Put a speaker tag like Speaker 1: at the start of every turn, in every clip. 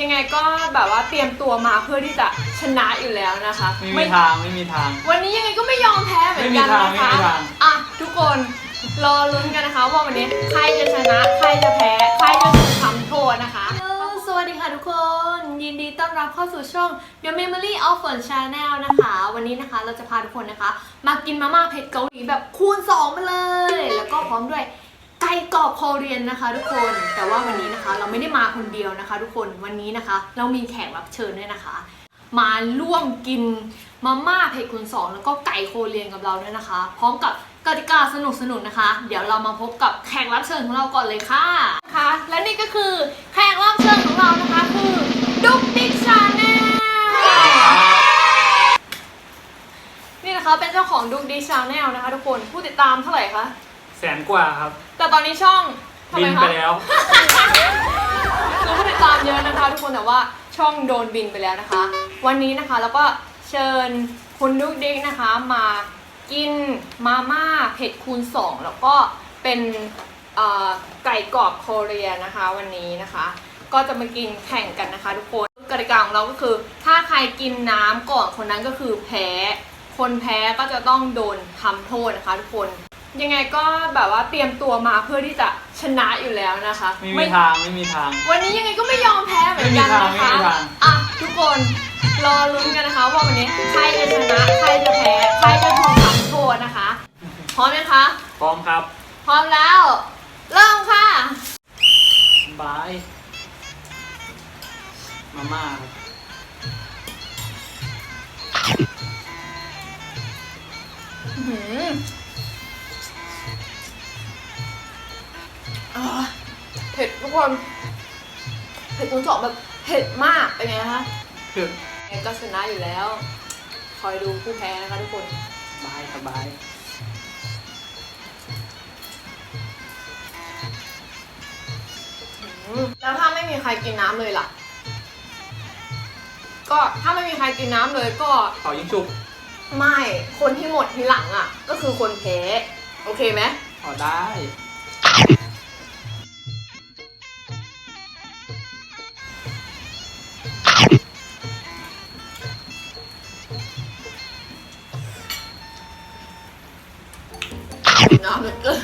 Speaker 1: ยังไงก็แบบว่าเตรียมตัวมาเพื่อที่จะชนะอยู่แล้วนะคะ
Speaker 2: ไม่มีทางไม่มีทาง
Speaker 1: วันนี้ยังไงก็ไม่ยอมแพ้เหมือนกัน
Speaker 2: ไม่มีทาง
Speaker 1: นะคะ
Speaker 2: ไม่มีทาง
Speaker 1: อะทุกคนรอลุ้นกันนะคะ ว่าวันนี้ใครจะชนะใครจะแพ้ใครจะถูกทำโทษนะคะสวัสดีค่ะทุกคน ยินดีต้อนรับเข้าสู่ช่อง The Memory of Fun Channel นะคะ วันนี้นะคะเราจะพาทุกคนนะคะ มากินมาม่าเผ็ดเกาหลีแบบคูณ2มาเลย แล้วก็พร้อมด้วย ไก่กรอบโคเรียนนะคะ ทุกคน แต่ว่าวันนี้นะคะเราไม่ได้มาคนเดียวนะคะ ทุกคน วันนี้นะคะ เรามีแขกรับเชิญด้วยนะคะ มาร่วมกินมาม่าเผ็ดคูณสองแล้วก็ไก่โคเรียนกับเราด้วยนะคะ พร้อมกับกติกาสนุกๆนะคะ เดี๋ยวเรามาพบกับแขกรับเชิญของเราก่อนเลยค่ะคะ และนี่ก็คือแขกรับเชิญของเรานะคะคือดุ๊กดิ๊กชาแนลนี่นะคะเป็นเจ้าของดุ๊กดิ๊กชาแนลนะคะ ทุกคนผู้ติดตามเท่าไหร่คะ
Speaker 2: แสนกว่าครับ
Speaker 1: แต่ตอนนี้ช่องทำ
Speaker 2: บิ
Speaker 1: ไม
Speaker 2: น
Speaker 1: คะ
Speaker 2: ไปแล้ว
Speaker 1: คือผู้ติดตามเยอะนะคะ ทุกคนแต่ว่าช่องโดนบินไปแล้วนะคะ วันนี้นะคะแล้วก็เชิญคุณลูกดิ๊กนะคะมากินมาม่าเผ็ดคูณสองแล้วก็เป็นเอ่อไก่กรอบโคเรียนะคะวันนี้นะคะ ก็จะมากินแข่งกันนะคะ ทุกคนกติกาของเราก็คือ ถ้าใครกินน้ำก่อนคนนั้นก็คือแพ้ คนแพ้ก็จะต้องโดนทำโทษนะคะ ทุกคน ยังไงก็แบบว่าเตรียมตัวมาเพื่อที่จะชนะอยู่แล้วนะคะ
Speaker 2: ไม่มีทางไม่มีทาง
Speaker 1: วันนี้ยังไงก็ไม่ยอมแพ้เหมือนกันนะ
Speaker 2: ไม่มี
Speaker 1: คะ
Speaker 2: ทางไม่มีทาง
Speaker 1: อะทุกคนรอลุ้นกันนะคะว่าวันนี้ใครจะชนะใครจะแพ้ใครจะถูกทำโทษนะคะพร้อมไหมคะ
Speaker 2: พร้อมครับ
Speaker 1: พร้อมแล้ว เริ่มค่ะ
Speaker 2: บายมาม่าครับ
Speaker 1: อื้อหือ เผ็ดทุกคน เผ็ดคุณสองแบบเผ็ดมากเป็นไงคะ
Speaker 2: คือ
Speaker 1: ยังไงก็ชนะอยู่แล้ว คอยดูผู้แพ้นะคะทุกคน
Speaker 2: บายสบาย
Speaker 1: อืมแล้วถ้าไม่มีใครกินน้ำเลยล่ะ ก็ถ้าไม่มีใครกินน้ำเลยก็
Speaker 2: เป่ายิงฉุบ
Speaker 1: ไม่ คนที่หมดทีหลังอะ ก็คือคนแพ้ โอเคไหม
Speaker 2: พอได้
Speaker 1: น้ำเหลือเกิน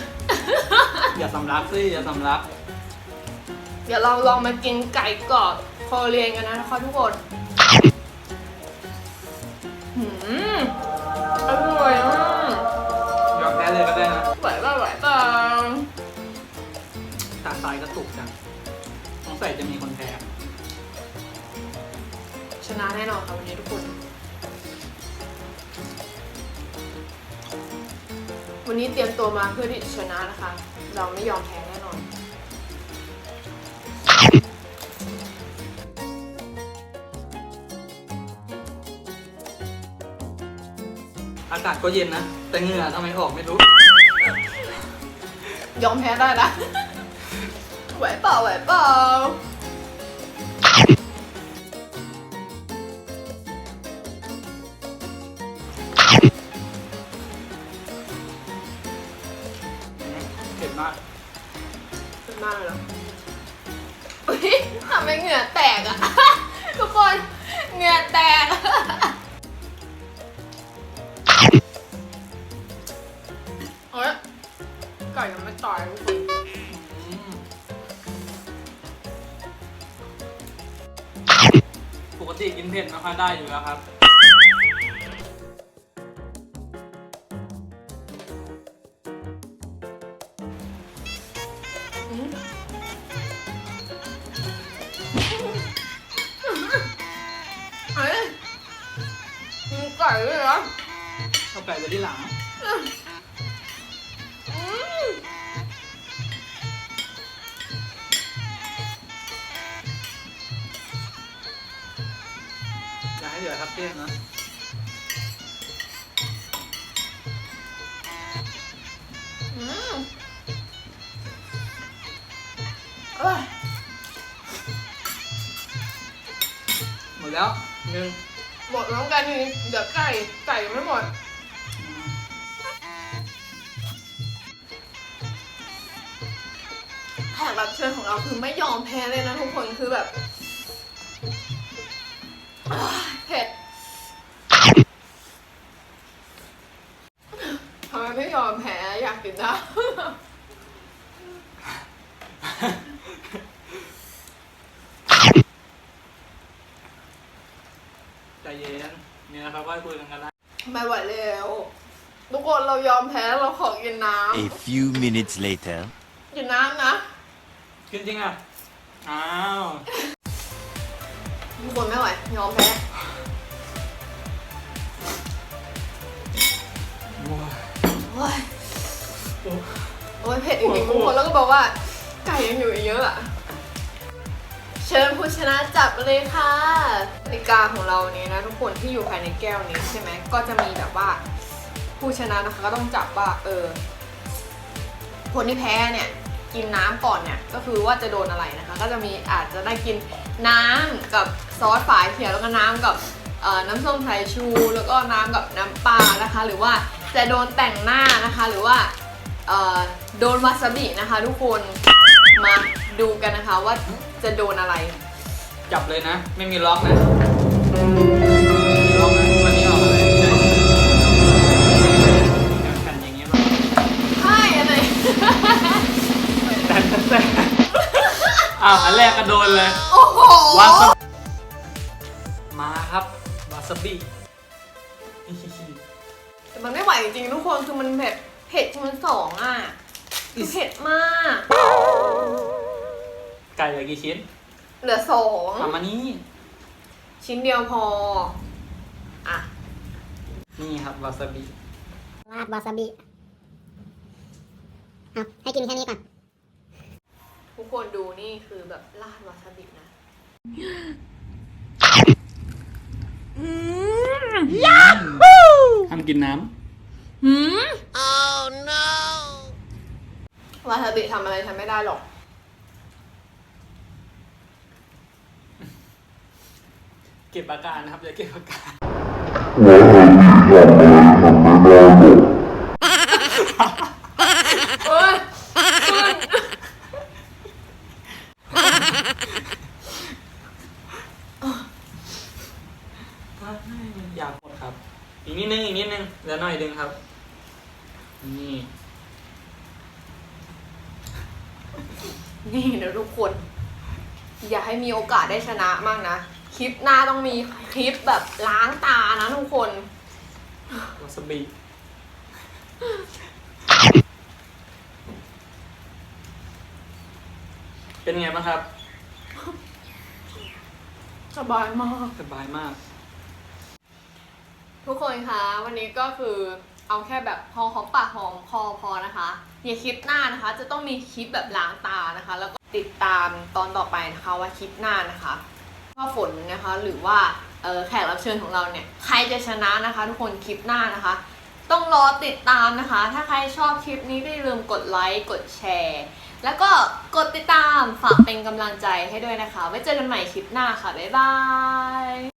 Speaker 2: อย่าสำลักสิอย่าสำลัก
Speaker 1: เดี๋ยวเราลองมากินไก่กรอบโคเรียนกันนะคะทุกคนหืมอร่อยมาก
Speaker 2: ยอมแพ้เลยก็ได้นะ
Speaker 1: ไหวป่ะไหวป่ะ
Speaker 2: ตาซ้ายกระตุกจังสงสัยจะมีคนแพ้
Speaker 1: ชนะแน่นอนค่ะวันนี้ทุกคน วันนี้เตรียมตัวมาเพื่อที่จะชนะนะคะ เราไม่ยอมแพ้แน่นอน
Speaker 2: อากาศก็เย็นนะ แต่เหงื่อทำไมออกไม่รู้
Speaker 1: ยอมแพ้ได้นะไหวเปล่าไหวเปล่าำไมเหงื่อแตกอะทุกคนเหงื่อแตก เอ้ยไก่ยังไม่ตายทุกคน
Speaker 2: อืมปกติกินเผ็ดไม่ค่อยได้อยู่แล้วครับ
Speaker 1: ก่ด้วยเหรอ
Speaker 2: เอาไก่ไปที่หลัง
Speaker 1: อ
Speaker 2: ย่าให้เหลือทับเทียนะ
Speaker 1: อืมเอ้ย
Speaker 2: หมดแล้วหนึ่ง
Speaker 1: หมดแล้วกันนี่เดี๋ยวไก่ไก่ยังไม่หมด
Speaker 2: อืม
Speaker 1: แขกรับเชิญของเราคือไม่ยอมแพ้เลยนะทุกคนคือแบบเผ็ดทำไมไม่ยอมแพ้อยากกินนะ
Speaker 2: ใจเย็นเนี่ยนะครับว่าคุยกันกันได้
Speaker 1: ไม่ไหวแล้วทุกคนเรายอมแพ้เราขอกินน้
Speaker 3: A few minutes later. ำ
Speaker 1: กินน้ำนะ
Speaker 2: ขึ้นจริงอะอ้าว
Speaker 1: ทุกคนไม่ไหวยอมแพ้
Speaker 2: โอ้ย
Speaker 1: โอ้ย
Speaker 2: โอ้ย
Speaker 1: โอ้ยเผ็ดจริงๆทุกคนแล้วก็บอกว่าไก่ยังอยู่อีกเยอะอะ เชิญผู้ชนะจับเลยค่ะกติกาของเราเนี้นะทุกคนที่อยู่ภายในแก้วนี้ใช่ไหมก็จะมีแบบว่า ผู้ชนะนะคะก็ต้องจับว่า เออ คนที่แพ้เนี่ยกินน้ำก่อนเนี่ยก็คือว่าจะโดนอะไรนะคะ ก็จะมีอาจจะได้กินน้ำกับซอสฝายเขียวแล้วก็น้ำกับน้ำส้มสายชู แล้วก็น้ำกับน้ำปลานะคะ หรือว่าจะโดนแต่งหน้านะคะ หรือว่าโดนวาซาบินะคะ ทุกคน มาดูกันนะคะว่าจะโดนอะไร
Speaker 2: จับเลยนะ ไม่มีล็อกนะไม่มีล็อกนะวันนี้ออกอะไรใช่แผ่นอย่างเงี้ยป่ะ
Speaker 1: ใช่อะไร
Speaker 2: แต่แต่อ้าวอันแรกก็โดนเลย
Speaker 1: โอ้โห
Speaker 2: วาซาบิมาครับวาซาบิ
Speaker 1: แต่มันไม่ไหวจริงๆทุกคนคือมันแบบเผ็ดมันสองอะ คือเผ็ดมาก
Speaker 2: ไก่เหลือกี่ชิ้น
Speaker 1: เหลือสอง
Speaker 2: ทำมานี่
Speaker 1: ชิ้นเดียวพอ อะ
Speaker 2: นี่ครับวาซาบิ
Speaker 4: ราดวาซาบิเอาให้กินแค่นี้ก่อน
Speaker 1: ทุกคนดูนี่คือแบบราดวาซาบินะ
Speaker 2: ทำกินน้
Speaker 1: หืม วาซาบิทำอะไรทำไม่ได้หรอกำ
Speaker 2: เก็บอาการนะครับอย่าเก็บอาการ
Speaker 1: เอ้ยขึ้น
Speaker 2: อยากหมดครับ อีกนิดนึงอีกนิดนึงเหลือหน่อยนึงครับ นี่
Speaker 1: นี่นะทุกคน อย่าให้มีโอกาสได้ชนะมากนะ คลิปหน้าต้องมีคลิปแบบล้างตานะทุกคน
Speaker 2: วาซาบิเป็นไงบ้างครับ
Speaker 1: สบายมาก
Speaker 2: สบายมาก
Speaker 1: ทุกคนคะวันนี้ก็คือ เอาแค่แบบพอหอมปากหอมคอพอนะคะอย่าคลิปหน้านะคะ จะต้องมีคลิปแบบล้างตานะคะ แล้วก็ติดตามตอนต่อไปนะคะว่าคลิปหน้านะคะว่าฝนนะคะหรือว่าแขกรับเชิญของเราเนี่ยใครจะชนะนะคะ ทุกคนคลิปหน้านะคะ ต้องรอติดตามนะคะ ถ้าใครชอบคลิปนี้ก็อย่ลืมกดไลค์กดแชร์แล้วก็กดติดตามฝากเป็นกำลังใจให้ด้วยนะคะ ไว้เจอกันใหม่คลิปหน้าค่ะ บ๊ายบาย